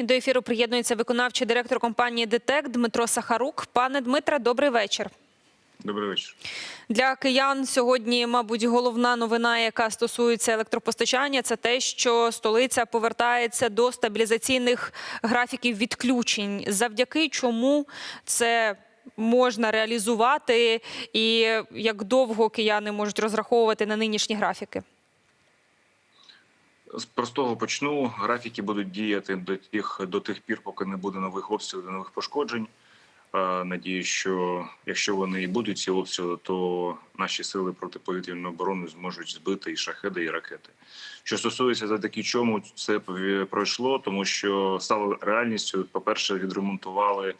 І до ефіру приєднується виконавчий директор компанії ДТЕК Дмитро Сахарук. Пане Дмитре, добрий вечір. Добрий вечір. Для киян сьогодні, мабуть, головна новина, яка стосується електропостачання, це те, що столиця повертається до стабілізаційних графіків відключень. Завдяки чому це можна реалізувати, і як довго кияни можуть розраховувати на нинішні графіки? З простого почну. Графіки будуть діяти до тих до тих пір, поки не буде нових обстрілів, нових пошкоджень. Надію, що якщо вони і будуть ці обстріли, то наші сили протиповітряної оборони зможуть збити і шахеди, і ракети. Що стосується завдяки чому це пройшло, тому що стало реальністю. По перше, відремонтували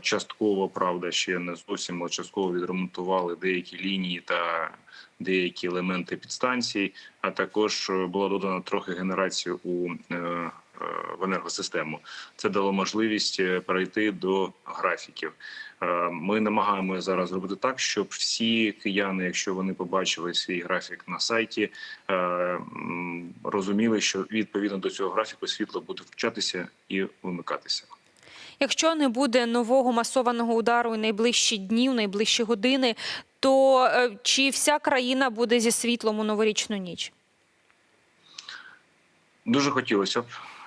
частково, правда, ще не зовсім, але частково відремонтували деякі лінії та деякі елементи підстанцій. А також е, було додано трохи генерації у е, е, в енергосистему. Це дало можливість перейти до графіків. Ми намагаємося зараз зробити так, щоб всі кияни, якщо вони побачили свій графік на сайті, розуміли, що відповідно до цього графіку світло буде включатися і вимикатися. Якщо не буде нового масованого удару у найближчі дні, у найближчі години, то е, чи вся країна буде зі світлом у новорічну ніч? Дуже хотілося б.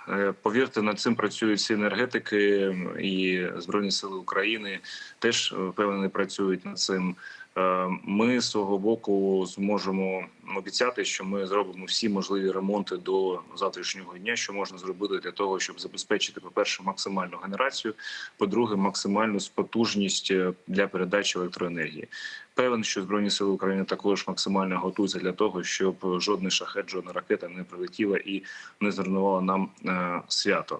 Е, Повірте, над цим працюють всі енергетики і Збройні Сили України теж е, впевнений працюють над цим. Е, Ми з свого боку зможемо обіцяти, що ми зробимо всі можливі ремонти до завтрашнього дня, що можна зробити для того, щоб забезпечити, по перше, максимальну генерацію, по-друге, максимальну потужність е, для передачі електроенергії. Певен, що збройні сили України також максимально готуються для того, щоб жодний шахет, жодна ракета не прилетіла і не зруйнувала нам е, свято.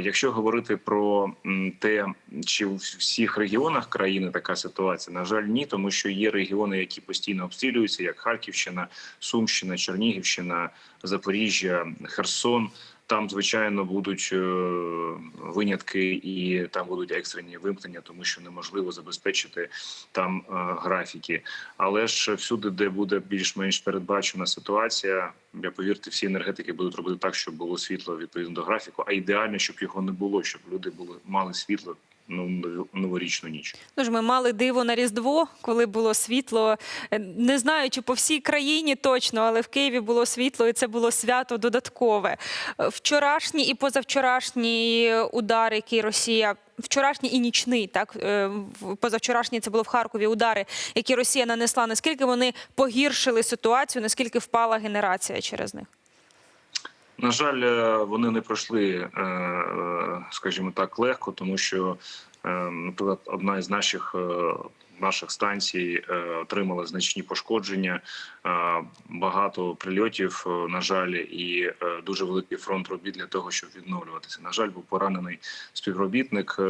Якщо говорити про те, чи в всіх регіонах країни така ситуація, на жаль, ні, тому що є регіони, які постійно обстрілюються, як Харківщина, Сумщина, Чернігівщина, Запоріжжя, Херсон. Там, звичайно, будуть е, винятки, і там будуть екстрені вимкнення, тому що неможливо забезпечити там е, графіки. Але ж всюди, де буде більш-менш передбачена ситуація, я повірте, всі енергетики будуть робити так, щоб було світло відповідно до графіку. А ідеально, щоб його не було, щоб люди були мали світло новорічну ніч. Ну ж ми мали диво на Різдво, коли було світло. Е, Не знаю, чи по всій країні точно, але в Києві було світло, і це було свято додаткове. Е, Вчорашні і позавчорашні удари, які Росія. Вчорашній і нічний, так е, позавчорашній це було в Харкові удари, які Росія нанесла. Наскільки вони погіршили ситуацію, наскільки впала генерація через них? На жаль, е, вони не пройшли, е, е, скажімо так, легко, тому що, наприклад, одна із наших наших станцій отримала значні пошкодження, багато прильотів, на жаль, і дуже великий фронт робіт для того, щоб відновлюватися. На жаль, був поранений співробітник,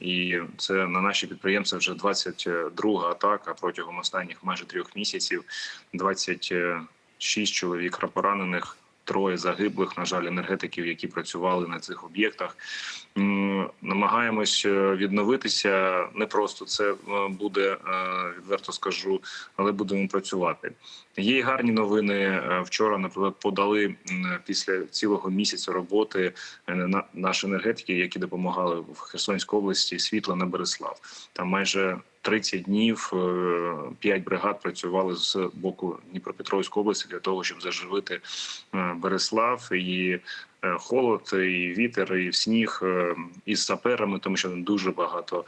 і це на наші підприємства вже 22 атака протягом останніх майже трьох місяців. 26 чоловік поранених. Троє загиблих, на жаль, енергетиків, які працювали на цих об'єктах. Намагаємось е, відновитися. Не просто це е, буде, е, відверто скажу, але будемо працювати. Є й гарні новини. Вчора, наприклад, подали після цілого місяця роботи на наші енергетики, які допомагали в Херсонській області, світло на Береслав. Там майже 30 днів е, 5 бригад працювали з боку Дніпропетровської області для того, щоб заживити е, Береслав і е, холод, і вітер, і сніг е, із саперами, тому що дуже багато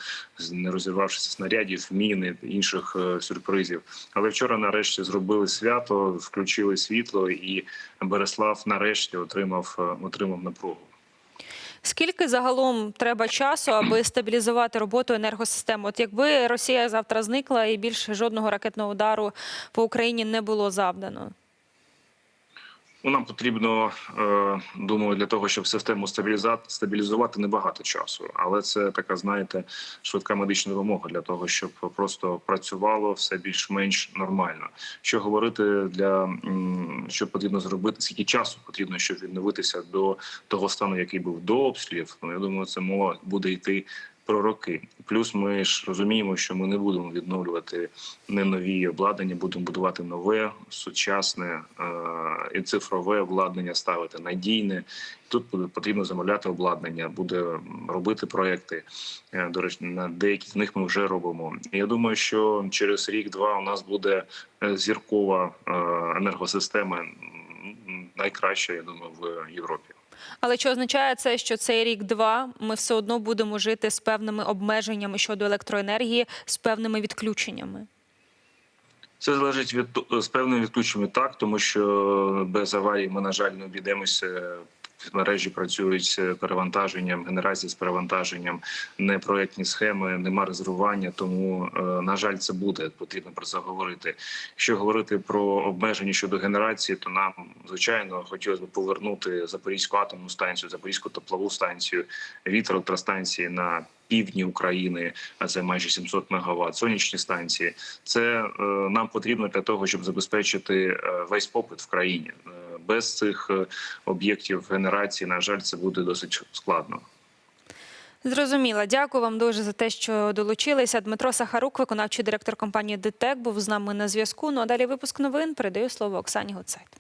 не розірвавшися снарядів, міни інших е, сюрпризів. Але вчора, нарешті, зробили свято, включили світло, і Береслав нарешті отримав е, отримав напругу. Скільки загалом треба часу, аби стабілізувати роботу енергосистеми? От якби Росія завтра зникла і більше жодного ракетного удару по Україні не було завдано? Ну, нам потрібно, е, думаю, для того, щоб систему стабілізувати небагато часу. Але це така, знаєте, швидка медична допомога для того, щоб просто працювало все більш-менш нормально. Що говорити для що потрібно зробити, скільки часу потрібно, щоб відновитися до того стану, який був до обстрілів. Ну я думаю, це мова буде йти. Про роки, плюс ми ж розуміємо, що ми не будемо відновлювати не нові обладнання, будемо будувати нове, сучасне е- і цифрове обладнання, ставити надійне. Тут буде потрібно замовляти обладнання, буде робити проекти. Е, До речі, на деякі з них ми вже робимо. Я думаю, що через рік-два у нас буде е, зіркова е, енергосистема, найкраща, я думаю, в Європі. Але чи означає це, що цей рік-два ми все одно будемо жити з певними обмеженнями щодо електроенергії, з певними відключеннями? Це залежить від з певним відключенням так, тому що без аварії ми, на жаль, не обійдемося. Мережі працюють з перевантаженням, генерації з перевантаженням, не проектні схеми, нема резервування. Тому, е, на жаль, це буде потрібно про це говорити. Якщо говорити про обмеження щодо генерації, то нам звичайно хотілося б повернути Запорізьку атомну станцію, Запорізьку теплову станцію, вітроелектростанції на півдні України, а це майже 700 мегаватт, сонячні станції. Це е, нам потрібно для того, щоб забезпечити е, весь попит в країні. Без цих е, об'єктів генерації, на жаль, це буде досить складно. Зрозуміла. Дякую вам дуже за те, що долучилися. Дмитро Сахарук, виконавчий директор компанії ДТЕК, був з нами на зв'язку. Ну а далі випуск новин. Передаю слово Оксані Гуцайт.